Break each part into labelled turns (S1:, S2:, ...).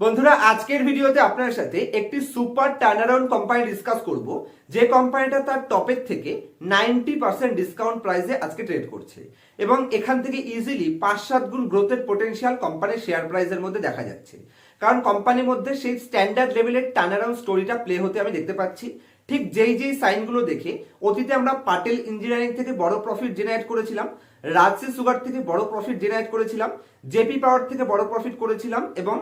S1: বন্ধুরা, আজকের ভিডিওতে আপনার সাথে একটি সুপার টার্নারাউন্ড কোম্পানি ডিসকাস করব। যে কোম্পানিটা তার টপের থেকে নাইনটি পার্সেন্ট ডিসকাউন্ট প্রাইসে আজকে ট্রেড করছে। এবং এখান থেকে ইজিলি পাঁচ সাত গুণ গ্রোথের পোটেনশিয়াল কোম্পানির শেয়ার প্রাইসের মধ্যে দেখা যাচ্ছে। কারণ কোম্পানির মধ্যে সেই স্ট্যান্ডার্ড লেভেলের টার্নারাউন্ড স্টোরিটা প্লে হতে আমি দেখতে পাচ্ছি। ঠিক যেই যেই সাইনগুলো দেখে, অতীতে আমরা পাটেল ইঞ্জিনিয়ারিং থেকে বড় প্রফিট জেনারেট করেছিলাম রাজসি সুগার থেকে বড় প্রফিট জেনারেট করেছিলাম জেপি পাওয়ার থেকে বড় প্রফিট করেছিলাম এবং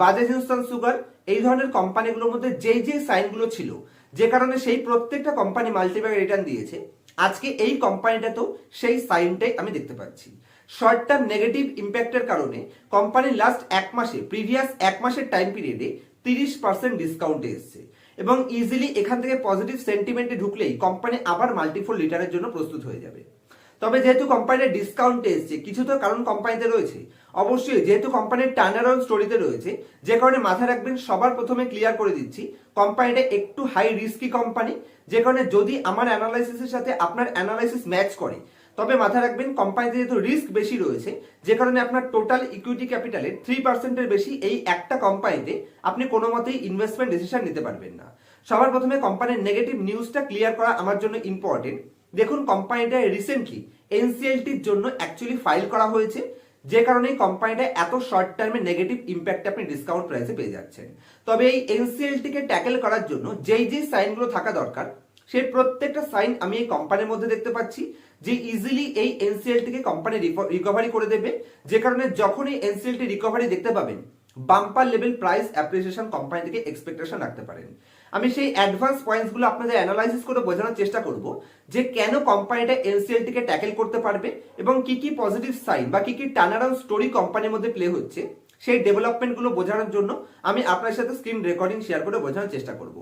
S1: বাজাজ হিন্দুস্তান সুগার, এই ধরনের কোম্পানিগুলোর মধ্যে যেই যেই সাইনগুলো ছিল, যে কারণে সেই প্রত্যেকটা কোম্পানি মাল্টিপ্যাক রিটার্ন দিয়েছে, আজকে এই কোম্পানিটাতেও সেই সাইনটাই আমি দেখতে পাচ্ছি। শর্ট টার্ম নেগেটিভ ইম্প্যাক্টের কারণে কোম্পানির লাস্ট এক মাসে প্রিভিয়াস এক মাসের টাইম পিরিয়ডে তিরিশ পার্সেন্ট ডিসকাউন্টে এসছে। এবং ইজিলি এখান থেকে পজিটিভ সেন্টিমেন্টে ঢুকলেই কোম্পানি আবার মাল্টিফোল রিটার্নের জন্য প্রস্তুত হয়ে যাবে। তবে যেহেতু কোম্পানির ডিসকাউন্টে এসছে, কিছু তো কারণ কোম্পানিতে রয়েছে। অবশ্যই যেহেতু কোম্পানির টার্নারাউন্ড স্টোরিতে রয়েছে, যে কারণে মাথায় রাখবেন সবার প্রথমে ক্লিয়ার করে দিচ্ছি কোম্পানিটা একটু হাই রিস্কি কোম্পানি যে কারণে যদি আমার অ্যানালাইসিসের সাথে আপনার অ্যানালাইসিস ম্যাচ করে তবে মাথায় রাখবেন কোম্পানিতে যেহেতু রিস্ক বেশি রয়েছে, যে কারণে আপনার টোটাল ইকুইটি ক্যাপিটালের থ্রি পার্সেন্টের বেশি এই একটা কোম্পানিতে আপনি কোনো মতেই ইনভেস্টমেন্ট ডিসিশন নিতে পারবেন না। সবার প্রথমে কোম্পানির নেগেটিভ নিউজটা ক্লিয়ার করা আমার জন্য ইম্পর্টেন্ট দেখুন কোম্পানিটা রিসেন্টলি এনসিএলটির জন্য অ্যাকচুয়ালি ফাইল করা হয়েছে, যে কারণে এই কোম্পানিটা এত শর্ট টার্মে নেগেটিভ ইম্প্যাক্ট আপনি ডিসকাউন্ট প্রাইসে পেয়ে যাচ্ছেন। তবে এই এনসিএলটিকে ট্যাকেল করার জন্য যেই যেই সাইনগুলো থাকা দরকার সেই প্রত্যেকটা সাইন আমি এই কোম্পানির মধ্যে দেখতে পাচ্ছি, যে ইজিলি এই এনসিএলটিকে কোম্পানি রিকভারি করে দেবে। যে কারণে যখন এই এনসিএলটি রিকভারি দেখতে পাবেন bumper level price appreciation company থেকে এক্সপেকটেশন রাখতে পারেন। আমি সেই অ্যাডভান্স পয়েন্টসগুলো আপনাদের অ্যানালাইসিস করে বোঝানোর চেষ্টা করব, যে কেন কোম্পানিটা এনসিএলটিকে ট্যাকেল করতে পারবে এবং কি কি পজিটিভ সাইন বা কি কি টার্নারাউন্ড স্টোরি কোম্পানির মধ্যে প্লে হচ্ছে। সেই ডেভেলপমেন্টগুলো বোঝানোর জন্য আমি আপনার সাথে স্ক্রিন রেকর্ডিং শেয়ার করে বোঝানোর চেষ্টা করব।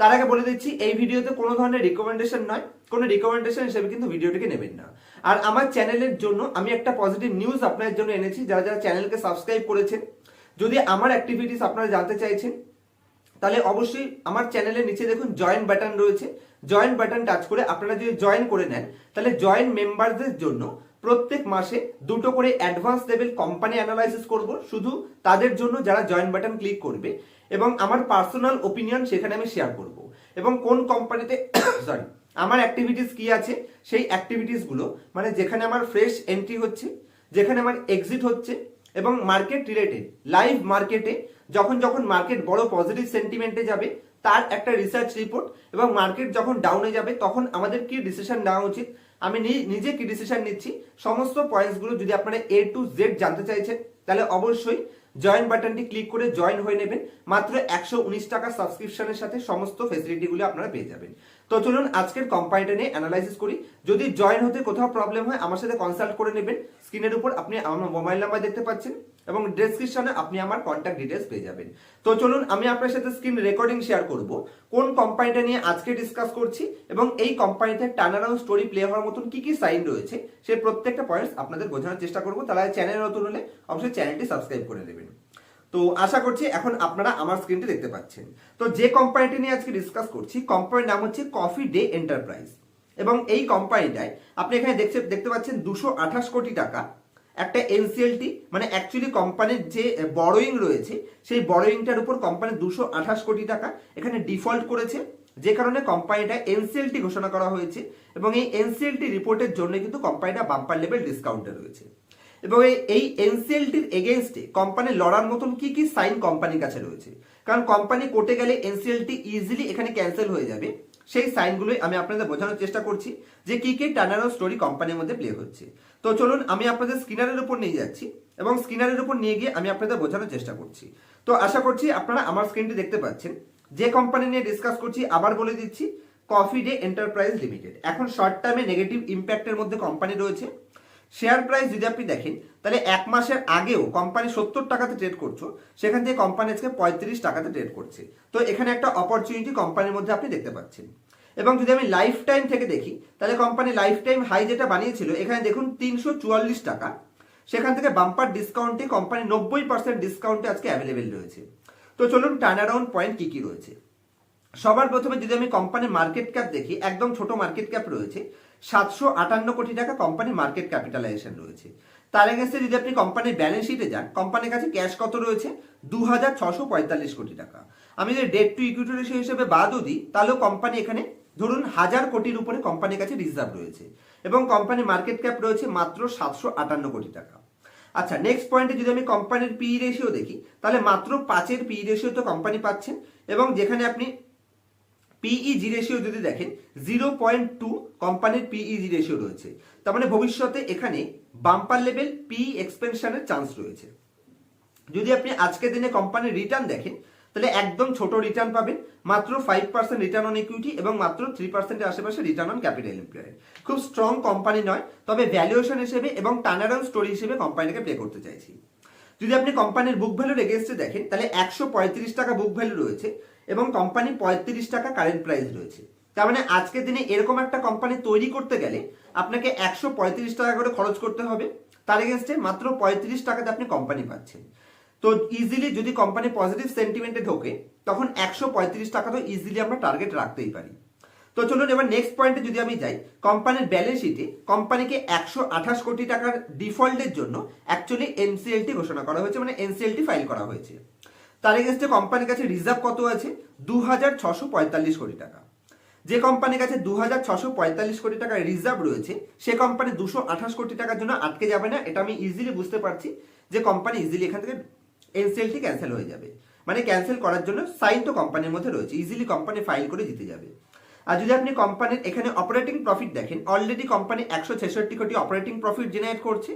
S1: তার আগে বলে দিচ্ছি, এই ভিডিওতে কোনো ধরনের রিকমেন্ডেশন নয়, কোনো রিকমেন্ডেশন হিসেবে কিন্তু ভিডিওটিকে নেবেন না। আর আমার চ্যানেলের জন্য আমি একটা পজিটিভ নিউজ আপনাদের জন্য এনেছি, যারা যারা চ্যানেলকে সাবস্ক্রাইব করেছেন। যদি আমার অ্যাক্টিভিটিস আপনারা জানতে চাইছেন, তাহলে অবশ্যই আমার চ্যানেলের নিচে দেখুন জয়েন বাটন রয়েছে। জয়েন বাটন টাচ করে আপনারা যদি জয়েন করে নেন, তাহলে জয়েন মেম্বারদের জন্য প্রত্যেক মাসে দুটো করে অ্যাডভান্স লেভেল কোম্পানি অ্যানালাইসিস করব, শুধু তাদের জন্য যারা জয়েন বাটন ক্লিক করবে এবং আমার পার্সোনাল ওপিনিয়ন সেখানে আমি শেয়ার করব। এবং কোন কোম্পানিতে সরি আমার অ্যাক্টিভিটিস কি আছে, সেই অ্যাক্টিভিটিসগুলো মানে যেখানে আমার ফ্রেশ এন্ট্রি হচ্ছে, যেখানে আমার এক্সিট হচ্ছে এবং মার্কেট রিলেটেড লাইভ মার্কেটে যখন যখন মার্কেট বড় পজিটিভ সেন্টিমেন্টে যাবে, তার একটা রিসার্চ রিপোর্ট এবং মার্কেট যখন ডাউনে যাবে, তখন আমাদের কি ডিসিশন নেওয়া উচিত আমি নিজে কি ডিসিশন নিচ্ছি? সমস্ত পয়েন্টসগুলো যদি আপনারা এ টু জেড জানতে চাইছেন, তাহলে অবশ্যই জয়েন বাটনটি ক্লিক করে জয়েন হয়ে নেবেন। মাত্র একশো উনিশ টাকা সাবস্ক্রিপশনের সাথে সমস্ত ফেসিলিটিগুলো আপনারা পেয়ে যাবেন। তো চলুন আজকের কোম্পানিটা নিয়ে অ্যানালাইসিস করি। যদি জয়েন হতে কোথাও প্রবলেম হয়, আমার সাথে কনসাল্ট করে নেবেন। স্ক্রিনের উপর আপনি আমার মোবাইল নাম্বার দেখতে পাচ্ছেন এবং ডেসক্রিপশনে আপনি আমার কন্ট্যাক্ট ডিটেলস পেয়ে যাবেন। তো চলুন, আমি আপনার সাথে স্ক্রিন রেকর্ডিং শেয়ার করব। কোন কোম্পানিটা নিয়ে আজকে ডিসকাস করছি এবং এই কোম্পানিতে টার্নারাউন্ড স্টোরি প্লে হওয়ার মতন কি কি সাইন রয়েছে সেই প্রত্যেকটা পয়েন্টস আপনাদের বোঝানোর চেষ্টা করব। তারা চ্যানেল নতুন হলে অবশ্যই চ্যানেলটি সাবস্ক্রাইব করে নেবেন। তো আশা করছি এখন আপনারা আমার স্ক্রিনটি দেখতে পাচ্ছেন। তো যে কোম্পানিটি নিয়ে আজকে ডিসকাস করছি কোম্পানির নাম হচ্ছে কফি ডে এন্টারপ্রাইজ এবং এই কোম্পানিটায় আপনি এখানে দেখতে দেখতে পাচ্ছেন দুশো আঠাশ কোটি টাকা। একটা এনসিএলটি মানে অ্যাকচুয়ালি কোম্পানির যে বড়োয়িং রয়েছে, সেই বড়োয়িংটার উপর কোম্পানির দুশো আঠাশ কোটি টাকা এখানে ডিফল্ট করেছে। যে কারণে কোম্পানিটা এনসিএলটি ঘোষণা করা হয়েছে এবং এই এনসিএলটি রিপোর্টের জন্য কিন্তু কোম্পানিটা বাম্পার লেভেল ডিসকাউন্টে রয়েছে। এবং এই এনসিএলটির এগেনস্টে কোম্পানি লড়ার মতন কি কি সাইন কোম্পানির কাছে রয়েছে? কারণ কোম্পানি কোর্টে গেলে এনসিএলটি ইজিলি এখানে ক্যান্সেল হয়ে যাবে। সেই সাইনগুলোই আমি আপনাদের বোঝানোর চেষ্টা করছি যে কি কি টার্নার স্টোরি কোম্পানির মধ্যে প্লে হচ্ছে। তো চলুন আমি আপনাদের স্ক্রিনারের উপর নিয়ে যাচ্ছি এবং স্ক্রিনারের উপর নিয়ে গিয়ে আমি আপনাদের বোঝানোর চেষ্টা করছি। তো আশা করছি আপনারা আমার স্ক্রিনটি দেখতে পাচ্ছেন। যে কোম্পানি নিয়ে ডিসকাস করছি, আবার বলে দিচ্ছি কফি ডে এন্টারপ্রাইজ লিমিটেড এখন শর্ট টার্মে নেগেটিভ ইম্প্যাক্টের মধ্যে কোম্পানি রয়েছে। শেয়ার প্রাইস যদি আপনি দেখেন, তাহলে এক মাসের আগেও কোম্পানি সত্তর টাকাতে ট্রেড করছ, সেখান থেকে কোম্পানি আজকে পঁয়ত্রিশ টাকাতে ট্রেড করছে। তো এখানে একটা অপরচুনিটি কোম্পানির মধ্যে আপনি দেখতে পাচ্ছেন। এবং যদি আমি লাইফ টাইম থেকে দেখি, তাহলে কোম্পানি লাইফ টাইম হাই যেটা বানিয়েছিল, এখানে দেখুন তিনশো চুয়াল্লিশ টাকা। সেখান থেকে বাম্পার ডিসকাউন্টে কোম্পানি নব্বই পার্সেন্ট ডিসকাউন্টে আজকে অ্যাভেলেবেল রয়েছে। তো চলুন টার্ন অ্যারাউন্ড পয়েন্ট কি কি রয়েছে। সবার প্রথমে যদি আমি কোম্পানির মার্কেট ক্যাপ দেখি, একদম ছোট মার্কেট ক্যাপ রয়েছে সাতশো আটান্ন কোটি টাকা কোম্পানির মার্কেট ক্যাপিটালাইজেশন রয়েছে। তার এগেন্সে যদি আপনি কোম্পানির ব্যালেন্স শিটে যান কোম্পানির কাছে ক্যাশ কত রয়েছে? দু হাজার ছশো পঁয়তাল্লিশ কোটি টাকা। আমি যদি ডেট টু ইকুইটি রেশিও হিসেবে বাদও দিই, তাহলেও কোম্পানি এখানে ধরুন হাজার কোটির উপরে কোম্পানির কাছে রিজার্ভ রয়েছে এবং কোম্পানির মার্কেট ক্যাপ রয়েছে মাত্র সাতশো আটান্ন কোটি টাকা। আচ্ছা নেক্সট পয়েন্টে যদি আমি কোম্পানির পিই রেশিও দেখি, তাহলে মাত্র পাঁচের পিই রেশিও তো কোম্পানি পাচ্ছেন এবং যেখানে আপনি পিইজি রেশিও যদি দেখেন জিরো পয়েন্ট টু কোম্পানির পিইজি রেশিও রয়েছে। তার মানে ভবিষ্যতে এখানে বাম্পার লেভেল পি এক্সপেনশনের চান্স রয়েছে। যদি আপনি আজকের দিনে কোম্পানির রিটার্ন দেখেন, তাহলে একদম ছোট রিটার্ন পাবেন, মাত্র five percent return on equity এবং মাত্র থ্রি পার্সেন্টের আশেপাশে রিটার্ন অন ক্যাপিটাল এমপ্লয়েড খুব স্ট্রং কোম্পানি নয়, তবে ভ্যালুয়েশন হিসেবে এবং টার্নারাউন্ড স্টোরি হিসেবে কোম্পানিটাকে প্লে করতে চাইছি। যদি আপনি কোম্পানির বুক ভ্যালুর এগেনস্টে দেখেন, তাহলে একশো পঁয়ত্রিশ টাকা বুক ভ্যালু রয়েছে। এবং কোম্পানি পঁয়ত্রিশ টাকা কারেন্ট প্রাইস রয়েছে। তার মানে আজকের দিনে এরকম একটা কোম্পানি তৈরি করতে গেলে আপনাকে একশো পঁয়ত্রিশ টাকা করে খরচ করতে হবে। তার এগেনস্টে মাত্র পঁয়ত্রিশ টাকাতে আপনি কোম্পানি পাচ্ছেন। তো ইজিলি যদি কোম্পানি পজিটিভ সেন্টিমেন্টে ঢোকে, তখন একশো পঁয়ত্রিশ টাকা তো ইজিলি আমরা টার্গেট রাখতেই পারি। তো চলুন এবার নেক্সট পয়েন্টে যদি আমি যাই কোম্পানির ব্যালেন্স শিটে কোম্পানিকে একশো আঠাশ কোটি টাকার ডিফল্টের জন্য অ্যাকচুয়ালি এনসিএলটি ঘোষণা করা হয়েছে মানে এনসিএলটি ফাইল করা হয়েছে। তার এগেনস্টে কোম্পানির কাছে রিজার্ভ কত আছে? দু হাজার ছশো পঁয়তাল্লিশ কোটি টাকা। যে কোম্পানির কাছে দু হাজার ছশো পঁয়তাল্লিশ কোটি টাকার রিজার্ভ রয়েছে, সে কোম্পানি দুশো আঠাশ কোটি টাকার জন্য আটকে যাবে না। এটা আমি ইজিলি বুঝতে পারছি যে কোম্পানি ইজিলি এখান থেকে এনসিএলটি ক্যান্সেল হয়ে যাবে। মানে ক্যান্সেল করার জন্য সাইন তো কোম্পানির মধ্যে রয়েছে। ইজিলি কোম্পানি ফাইল করে জিতে যাবে। আর যদি আপনি কোম্পানির এখানে অপারেটিং প্রফিট দেখেন অলরেডি কোম্পানি একশো ছেষট্টি কোটি অপারেটিং প্রফিট জেনারেট করছে।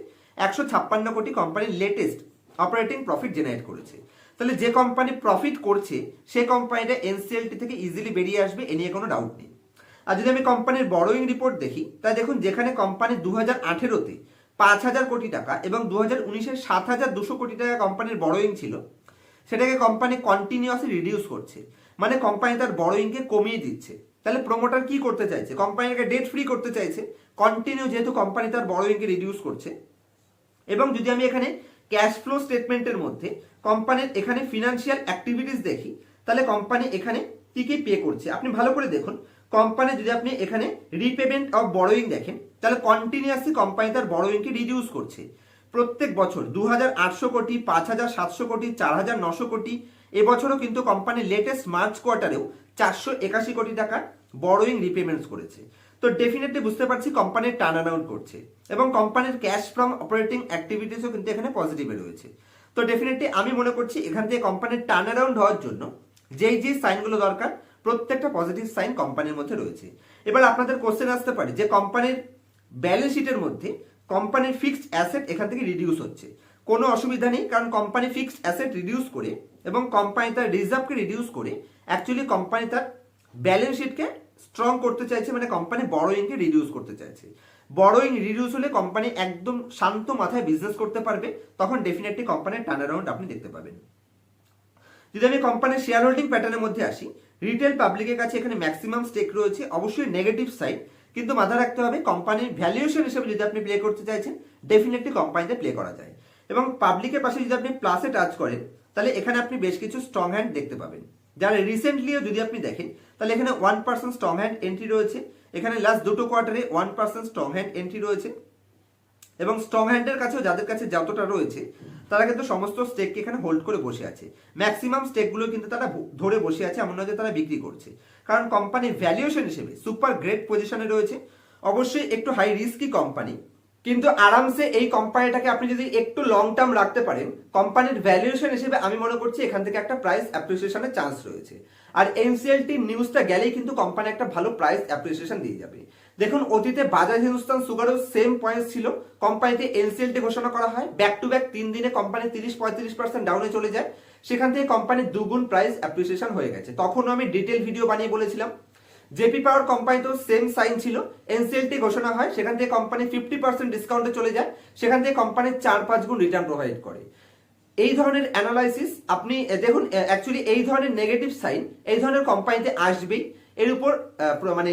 S1: একশো ছাপ্পান্ন কোটি কোম্পানির লেটেস্ট অপারেটিং প্রফিট জেনারেট করেছে। তাহলে যে কোম্পানি প্রফিট করছে, সে কোম্পানিটা এনসিএলটি থেকে ইজিলি বেরিয়ে আসবে, এ নিয়ে কোনো ডাউট নেই। আর যদি আমি কোম্পানির বড়োইং রিপোর্ট দেখি তা দেখুন যেখানে কোম্পানি দু হাজার আঠেরোতে পাঁচ হাজার কোটি টাকা এবং দু হাজার উনিশের সাত হাজার দুশো কোটি টাকা কোম্পানির বড়োইং ছিল, সেটাকে কোম্পানি কন্টিনিউয়াসলি রিডিউস করছে। মানে কোম্পানি তার বড়োইংকে কমিয়ে দিচ্ছে। তাহলে প্রমোটার কি করতে চাইছে? কোম্পানিকে ডেট ফ্রি করতে চাইছে। কন্টিনিউ যেহেতু কোম্পানি তার বড়োইংকে রিডিউস করছে। এবং যদি আমি এখানে ক্যাশ ফ্লো স্টেটমেন্টের মধ্যে কোম্পানির এখানে ফিনান্সিয়াল অ্যাক্টিভিটিস দেখি, তাহলে কোম্পানি এখানে কি কি পে করছে? আপনি ভালো করে দেখুন, কোম্পানি যদি আপনি এখানে রিপেমেন্ট অফ বড়োইং দেখেন, তাহলে কন্টিনিউয়াসলি কোম্পানি তার বড়োইংকে রিডিউস করছে। প্রত্যেক বছর দু হাজার আটশো কোটি, পাঁচ হাজার সাতশো কোটি, চার হাজার নশো কোটি, এবছরও কিন্তু কোম্পানি লেটেস্ট মার্চ কোয়ার্টারেও চারশো একাশি কোটি টাকার বড়োইং রিপেমেন্টস করেছে। তো ডেফিনেটলি বুঝতে পারছি কোম্পানির টার্ন অ্যারাউন্ড করছে। এবং কোম্পানির ক্যাশ ফ্রম অপারেটিং অ্যাক্টিভিটিসও কিন্তু এখানে পজিটিভে রয়েছে। তো ডেফিনেটলি আমি মনে করছি এখান থেকে কোম্পানির টার্ন অ্যারাউন্ড হওয়ার জন্য যেই যেই সাইনগুলো দরকার, প্রত্যেকটা পজিটিভ সাইন কোম্পানির মধ্যে রয়েছে। এবার আপনাদের কোশ্চেন আসতে পারে যে কোম্পানির ব্যালেন্স শিটের মধ্যে কোম্পানির ফিক্সড অ্যাসেট এখান থেকে রিডিউস হচ্ছে। কোনো অসুবিধা নেই, কারণ কোম্পানি ফিক্সড অ্যাসেট রিডিউস করে এবং কোম্পানি তার রিজার্ভকে রিডিউস করে অ্যাকচুয়ালি কোম্পানি তার ব্যালেন্স শিটকে স্ট্রং করতে চাইছে মানে কোম্পানি বড়োইংকে রিডিউস করতে চাইছে। বড়োইং রিডিউস হলে কোম্পানি একদম শান্ত মাথায় বিজনেস করতে পারবে, তখন ডেফিনেটলি কোম্পানির টার্ন অ্যারাউন্ড আপনি দেখতে পাবেন। যদি আমি কোম্পানির শেয়ার হোল্ডিং প্যাটার্নের মধ্যে আসি রিটেল পাবলিকের কাছে এখানে ম্যাক্সিমাম স্টেক রয়েছে, অবশ্যই নেগেটিভ সাইড কিন্তু মাথায় রাখতে হবে কোম্পানির ভ্যালুয়েশন হিসেবে যদি আপনি প্লে করতে চাইছেন ডেফিনেটলি কোম্পানিতে প্লে করা যায়। এবং পাবলিকের পাশে যদি আপনি প্লাসে টাচ করেন, তাহলে এখানে আপনি বেশ কিছু স্ট্রং হ্যান্ড দেখতে পাবেন। যারা রিসেন্টলিও যদি আপনি দেখেন, তাহলে এখানে one percent strong hand entry রয়েছে। এখানে লাস্ট দুটো কোয়ার্টারে one percent strong hand entry রয়েছে। এবং স্ট্রং হ্যান্ডের কাছেও যাদের কাছে যতটা রয়েছে, তারা কিন্তু সমস্ত স্টেককে এখানে হোল্ড করে বসে আছে। ম্যাক্সিমাম স্টেকগুলো কিন্তু তারা ধরে বসে আছে, এমন নয় যে তারা বিক্রি করছে। কারণ কোম্পানির ভ্যালুয়েশন হিসেবে সুপার গ্রেট পজিশনে রয়েছে। অবশ্যই একটু হাই রিস্কি কোম্পানি কিন্তু আরামসে এই কোম্পানিটাকে আপনি যদি একটু লং টার্ম রাখতে পারেন কোম্পানির ভ্যালুয়েশন হিসেবে আমি মনে করছি এখান থেকে একটা প্রাইস অ্যাপ্রিসিয়েশনের চান্স রয়েছে। আর এনসিএলটি নিউজটা গেলেই কিন্তু কোম্পানি একটা ভালো প্রাইস অ্যাপ্রিসিয়েশন দিয়ে যাবে। দেখুন, অতীতে বাজাজ হিন্দুস্তান সুগারও সেম পয়েন্ট ছিল। কোম্পানিতে এনসিএলটি ঘোষণা করা হয়। ব্যাক টু ব্যাক তিন দিনে কোম্পানি তিরিশ, পঁয়ত্রিশ পার্সেন্ট ডাউনে চলে যায়। সেখান থেকে কোম্পানির দুগুণ প্রাইস অ্যাপ্রিসিয়েশন হয়ে গেছে। তখনও আমি ডিটেল ভিডিও বানিয়ে বলেছিলাম। জেপি পাওয়ার কোম্পানি তো সেম সাইন ছিল। এনসিএলটি ঘোষণা হয়, সেখান থেকে কোম্পানি ফিফটি পার্সেন্ট ডিসকাউন্টে চলে যায়, সেখান থেকে কোম্পানি চার পাঁচ গুণ রিটার্ন প্রোভাইড করে। এই ধরনের অ্যানালাইসিস আপনি দেখুন অ্যাকচুয়ালি এই ধরনের নেগেটিভ সাইন এই ধরনের কোম্পানিতে আসবেই। এর উপর মানে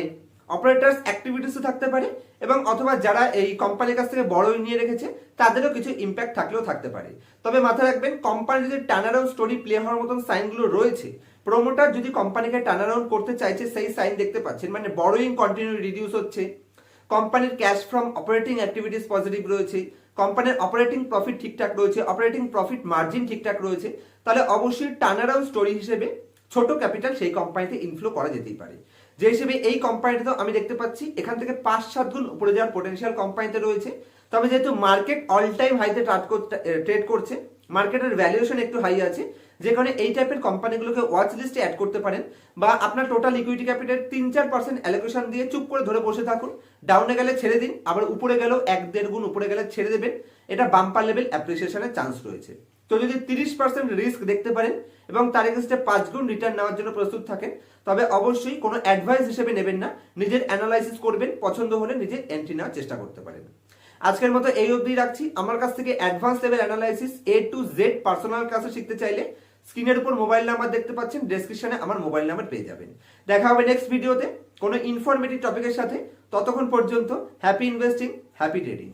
S1: অপারেটার্স অ্যাক্টিভিটিসও থাকতে পারে এবং অথবা যারা এই কোম্পানির কাছ থেকে বড় নিয়ে রেখেছে, তাদেরও কিছু ইম্প্যাক্ট থাকলেও থাকতে পারে। তবে মাথায় রাখবেন কোম্পানি যদি টার্নারাউন্ড স্টোরি প্লে হওয়ার মতন সাইনগুলো রয়েছে প্রোমোটার যদি কোম্পানিকে টার্নারাউন্ড করতে চাইছে, সেই সাইন দেখতে পাচ্ছেন। মানে বড়োইং কন্টিনিউ রিডিউস হচ্ছে। কোম্পানির cash from operating activities positive রয়েছে। কোম্পানির অপারেটিং প্রফিট ঠিকঠাক রয়েছে। অপারেটিং প্রফিট মার্জিন ঠিকঠাক রয়েছে। তাহলে অবশ্যই টার্নারাউন্ড স্টোরি হিসেবে ছোট ক্যাপিটাল সেই কোম্পানিতে ইনফ্লো করা যেতেই পারে। যে হিসেবে এই কোম্পানিটা আমি দেখতে পাচ্ছি, এখান থেকে পাঁচ সাত গুণ উপরে যাওয়ার পোটেনশিয়াল কোম্পানিতে রয়েছে। তবে যেহেতু মার্কেট অল টাইম হাইতে ট্রেড করছে মার্কেটের ভ্যালুয়েশন একটু হাই আছে যে কারণে এই টাইপের কোম্পানিগুলোকে ওয়াচ লিস্টে অ্যাড করতে পারেন বা আপনার টোটাল ইকুইটি ক্যাপিটাল তিন চার পার্সেন্ট অ্যালোকেশন দিয়ে চুপ করে ধরে বসে থাকুন। ডাউনে গেলে ছেড়ে দিন, আবার উপরে গেলেও এক দেড় গুণ উপরে গেলে ছেড়ে দেবেন। এটা বাম্পার লেভেল অ্যাপ্রিসিয়েশনের চান্স রয়েছে। তো যদি তিরিশ পার্সেন্ট রিস্ক দেখতে পারেন এবং তার এগেনস্টে পাঁচ গুণ রিটার্ন নেওয়ার জন্য প্রস্তুত থাকেন, তবে অবশ্যই কোনো অ্যাডভাইস হিসেবে নেবেন না। নিজের অ্যানালাইসিস করবেন, পছন্দ হলে নিজের এন্ট্রি নেওয়ার চেষ্টা করতে পারেন। আজকের মতো এই অবধি রাখছি। আমার কাছ থেকে advance level analysis A to Z personal ক্লাসে শিখতে চাইলে স্ক্রিনের উপর মোবাইল নাম্বার দেখতে পাচ্ছেন ডেসক্রিপশনে আমার মোবাইল নাম্বার পেয়ে যাবেন। দেখা হবে নেক্সট ভিডিওতে কোনো ইনফরমেটিভ টপিকের সাথে। ততক্ষণ পর্যন্ত হ্যাপি ইনভেস্টিং হ্যাপি ট্রেডিং